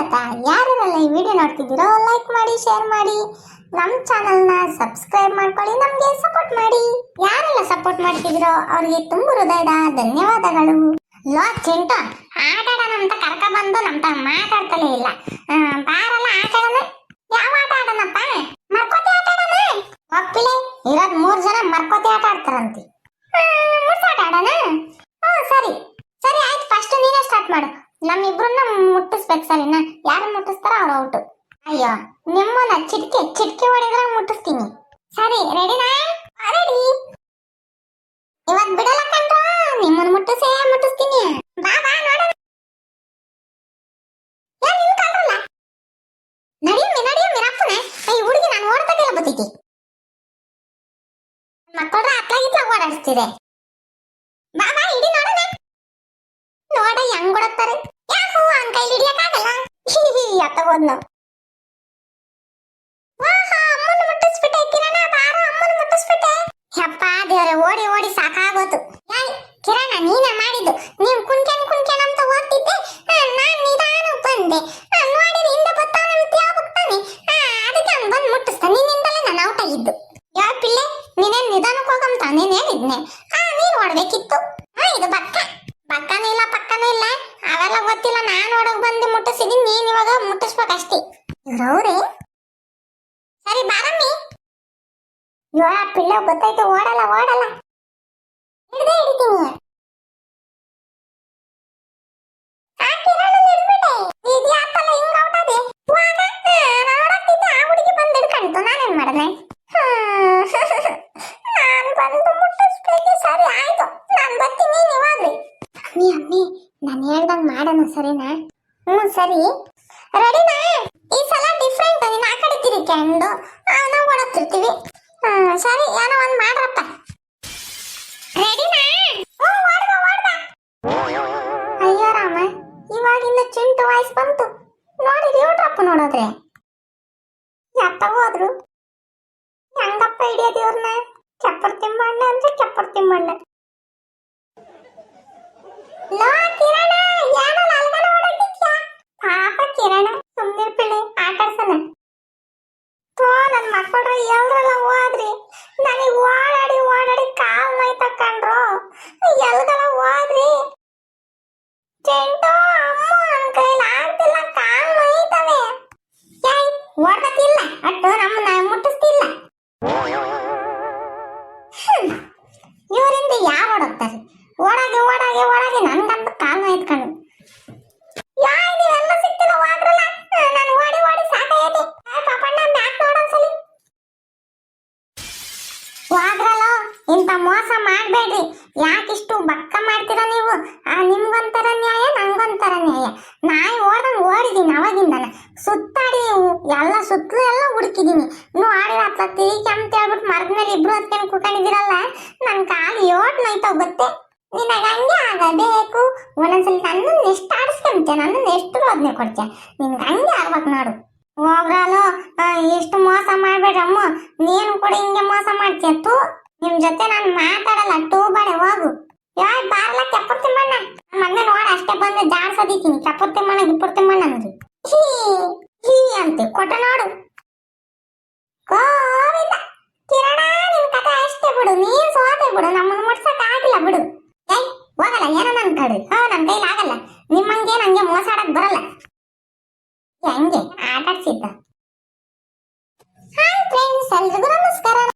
ಸ್ವಾಗತ ಯಾರೆಲ್ಲ ಈ ವಿಡಿಯೋ ನೋಡ್ತಿದ್ದೀರೋ ಲೈಕ್ ಮಾಡಿ ಶೇರ್ ಮಾಡಿ ನಮ್ಮ ಚಾನಲ್ನ ಸಬ್ಸ್ಕ್ರೈಬ್ ಮಾಡ್ಕೊಳ್ಳಿ, ನಮಗೆ ಸಪೋರ್ಟ್ ಮಾಡಿ. ಯಾರೆಲ್ಲ ಸಪೋರ್ಟ್ ಮಾಡ್ತಿದ್ದೀರೋ ಅವ್ರಿಗೆ ತುಂಬ ಹೃದಯದ ಧನ್ಯವಾದಗಳು. ಲೋ ಚಿಂಟು ಆಟ ಆಡೋಣ ಅಂತ ಕರ್ಕ ಬಂದು ನಮ್ಮ ಮಾತಾಡ್ತಲೇ ಇಲ್ಲ. ಬಾರಲ್ಲ ಆಟಾಡೋಣ? ಯಾವ ಆಟ ಆಡೋಣಪ್ಪ? ಮರ್ಕೋತಿ ಆಟ ಆಡೋಣ ಒಪ್ಪಿಲೆ, ಇರೋದ್ ಮೂರ್ ಜನ ಮರ್ಕೋತಿ ಆಟ ಆಡ್ತಾರಂತೆ. ಮೂರು ಆಟ ಆಡೋಣ? ಹ್ಞೂ ಸರಿ. ಸರಿ, ಆಯ್ತು. ಫಸ್ಟ್ ನೀನೇ ಸ್ಟಾರ್ಟ್ ಮಾಡು. ನಮ್ಮಿಬ್ರನ್ನ ಮುಟ್ಟಿಸ್ಬೇಕು ಸರಿನಾ ಯಾರು ಮುಟ್ಟಿಸ್ತಾರ ಅವ್ರು ಔಟು. ಅಯ್ಯೋ, ನಿಮ್ಮನ್ನ ಚಿಟ್ಕೆ ಚಿಟ್ಕೆ ಹೊಡೆದ್ರೆ ಮುಟ್ಟಿಸ್ತೀನಿ. ಸರಿ ರೆಡಿನಾ ರೆಡಿ ಇವತ್ ಬಿಡಲ್ಲ ಕಣ್ರ ನಿಮ್ಮನ್ನ ಮುಟ್ಟಿಸೇ ಮುಟ್ಟಿಸ್ತೀನಿ. ಬಾ ಬಾ, ನೋಡೋಣ. ನಡಿಯಮ್ಮಿ ನಡಿಯಮ್ಮಿ ರಪ್ಪನೆ ಈ ಹುಡುಗಿ ನಾನು ಓಡ್ತಾಗೆಲ್ಲ ಬತ್ತೈತಿ ಮಕ್ಕಳ್ರ ಅತ್ಲಾಗಿತ್ಲಾಗ ಓಡಾಡಿಸ್ತಿದೆ. ಬಾ ಬಾ, ಇಡಿ, ನೋಡೋಣ. ನೋಡ ಹೆಂಗ್ ಕೊಡತ್ತಾರೆ? ಯಾಕೋ ಅವನ್ ಕೈಲಿ ಹಿಡಿಯಕ್ಕಾಗಲ್ಲ? ಮುಟ್ಟಿಸ್ಬಿಟ್ಟೆ ಕಿರಣ ಬಾರ ಅಮ್ಮನ ಮುಟ್ಟಿಸ್ಬಿಟ್ಟೆ. ಯಪ್ಪ ದೇವ್ರೆ ಓಡಿ ಓಡಿ ಸಾಕಾಗೋತು. ಕಿರಣ ನೀನೇ ಮಾಡಿದ್ದು. ನೀವ್ ಕುಣ್ಕೆನ್ ಕುಣ್ಕೆನ್ ಅಂತ ಓದ್ತಿದ್ದೆ? ನಾನ್ ನಿಧಾನ ಬಂದೆ. ಆ, ನೋಡಿದ್ರೆ ಹಿಂದೆ ತಾನೆ. ಅದಕ್ಕೆ ಅವ್ನು ಬಂದು ಮುಟ್ಟಿಸ್ತ ನಾನು ಔಟ್ ಆಗಿದ್ದು. ಯಾವ ಪಿಲ್ಲೆ ನೀನೇನ್ ನಿಧಾನಕ್ಕೆ ಹೋಗಂತ? ನೀನ್ ಹೇಳಿದ್ನೆ ಆ ಓಡ್ಬೇಕಿತ್ತು. ಹಾ ಇದು ಬಕ್ಕ ಬಕ್ಕನೂ ಇಲ್ಲ, ಪಕ್ಕನೂ ಇಲ್ಲ. ಅವೆಲ್ಲ ಗೊತ್ತಿಲ್ಲ, ನಾನು ನೋಡಕ್ ಬಂದು ಮುಟ್ಟಿಸಿದೀನಿ, ನೀನ್ ಇವಾಗ ಮುಟ್ಟಿಸ್ಬೇಕಷ್ಟೇ. ಇವ್ರವ್ರೆ ಸರಿ ಬಾರಮ್ಮಿ ಇವಾಗ ಪಿಲ್ಲ ಗೊತ್ತಾಯ್ತು, ಓಡಲ್ಲ ಓಡಲ್ಲ. ಅಮ್ಮಿ ಅಮ್ಮಿ, ನಾನು ಹೇಳ್ದಂಗ್ ಮಾಡೋಣ, ಸರಿನಾ? ಹ್ಞೂ, ಸರಿ. ರೆಡಿನಾ? ಈ ಸಲ ಡಿಫ್ರೆಂಟ್ ನೀನು ಆ ಕಡೆ ತಿರುಗ್ಕೊಂಡು ನಾವು ಓಡಾಡ್ತಿರ್ತೀವಿ ಸರಿ, ಏನೋ ಒಂದು ಮಾಡ್ರಪ್ಪ. ರೆಡಿನಾ? ಅಯ್ಯೋ, ರಾಮ, ಇವಾಗಿಂದ ಚಿಂಟು ವಾಯ್ಸ್ ಬಂತು. ನೋಡಿ ಇವ್ರಪ್ಪ ನೋಡಿದ್ರೆ. ಎತ್ತ ಹೋದ್ರು? ಹೆಂಗಪ್ಪ ಹಿಡಿಯೋದು ಇವ್ರನ್ನ ಚಪ್ಪರ್ ತಿಮ್ಮಣ್ಣ ಅಂದ್ರೆ ಚಪ್ಪರ್ ತಿಮ್ಮಣ್ಣ. ಲೋ ಇಂಥ ಮೋಸ ಮಾಡಬೇಡ್ರಿ. ಯಾಕಿಷ್ಟು ಬಕ್ಕ ಮಾಡ್ತೀರಾ ನೀವು? ಆ, ನಿಮ್ಗೊಂಥರ ನ್ಯಾಯ, ನಂಗೊಂಥರ ನ್ಯಾಯ. ನಾಯಿ ಓಡ್ದಂಗೆ ಓಡಿದ್ದೀನಿ ಅವಾಗಿಂದನ. ಸುತ್ತಾಡಿ ಎಲ್ಲ ಸುತ್ತಲೂ ಎಲ್ಲ ಹುಡುಕಿದೀನಿ. ನೋಡಿ ಹತ್ತ ತಿರುಗಿ ಅಂತ ಹೇಳ್ಬಿಟ್ಟು ಮರದ ಇಬ್ರು ಹತ್ಕೊಂಡು ಕುಕೊಂಡಿದ್ದೀರಲ್ಲ ನನ್ನ ಕಾಲು ಯೋಟ್ ನೋಯ್ತಾವ್ ಗೊತ್ತೆ? ನಿನಗೆ ಹಂಗೆ ಆಗಬೇಕು. ಒಂದೊಂದ್ಸಲ ನನ್ನನ್ನು ಎಷ್ಟು ಆಡಿಸ್ಕೊಂತೆ ನನ್ನನ್ನು ಎಷ್ಟು ರೋದನೆ ಕೊಡ್ತೆ ನಿನ್ಗೆ ಹಂಗೆ ಆಗ್ಬೇಕು ನೋಡು. ಹೋಗ್ರಲು. ಎಷ್ಟು ಮೋಸ ಮಾಡಬೇಡಮ್ಮ ನೀನು ಕೂಡ ಹಿಂಗೆ ಮೋಸ ಮಾಡ್ತೀಯ? ತೂ ನಿಮ್ ಜೊತೆ ನಾನು ಮಾತಾಡಲ್ಲ ಟೂ ಹೋಗು. ಯಾಯ್ ಬಾರ್ಲ ಕೆಪ್ಪರ್ ತಿಮ್ಮಣ್ಣ. ಮೊನ್ನೆ ನೋಡ, ಅಷ್ಟೇ ಬಂದು ಜಾಡ್ಸೋದಿತ್ತೀನಿ ಕೆಪ್ಪರ್ ತಿಮ್ಮಣ್ಣ, ಗಿಪ್ಪರ್ ತಿಮ್ಮಣ್ಣ ಅಂದ್ರಿ. ಹೀ ಹೀ ಅಂತೆ. ಕೊಟ್ಟ ನೋಡು. ಗೋವಿಂದ, ಕಿರಣ ನಿಮ್ ಕತೆ ಅಷ್ಟೇ ಬಿಡು. ನೀನ್ ಸೋತೆ ಬಿಡು. ನಮ್ಮನ್ನ ಮುಟ್ಸಕ್ ಆಗಿಲ್ಲ ಬಿಡು. ಏಯ್, ಹೋಗಲ್ಲ. ಏನೋ ನನ್ ಕಡೆ. ಹಾ, ನನ್ ಕೈಲಿ ಆಗಲ್ಲ. ನಿಮ್ಮಂಗೆ ನಂಗೆ ಮೋಸ ಆಡಕ್ ಬರಲ್ಲ ಹೆಂಗೆ. ಆಟಾಡ್ಸಿದ್ದ. ಹಾಯ್ ಫ್ರೆಂಡ್ಸ್ ಎಲ್ರಿಗೂ ನಮಸ್ಕಾರ.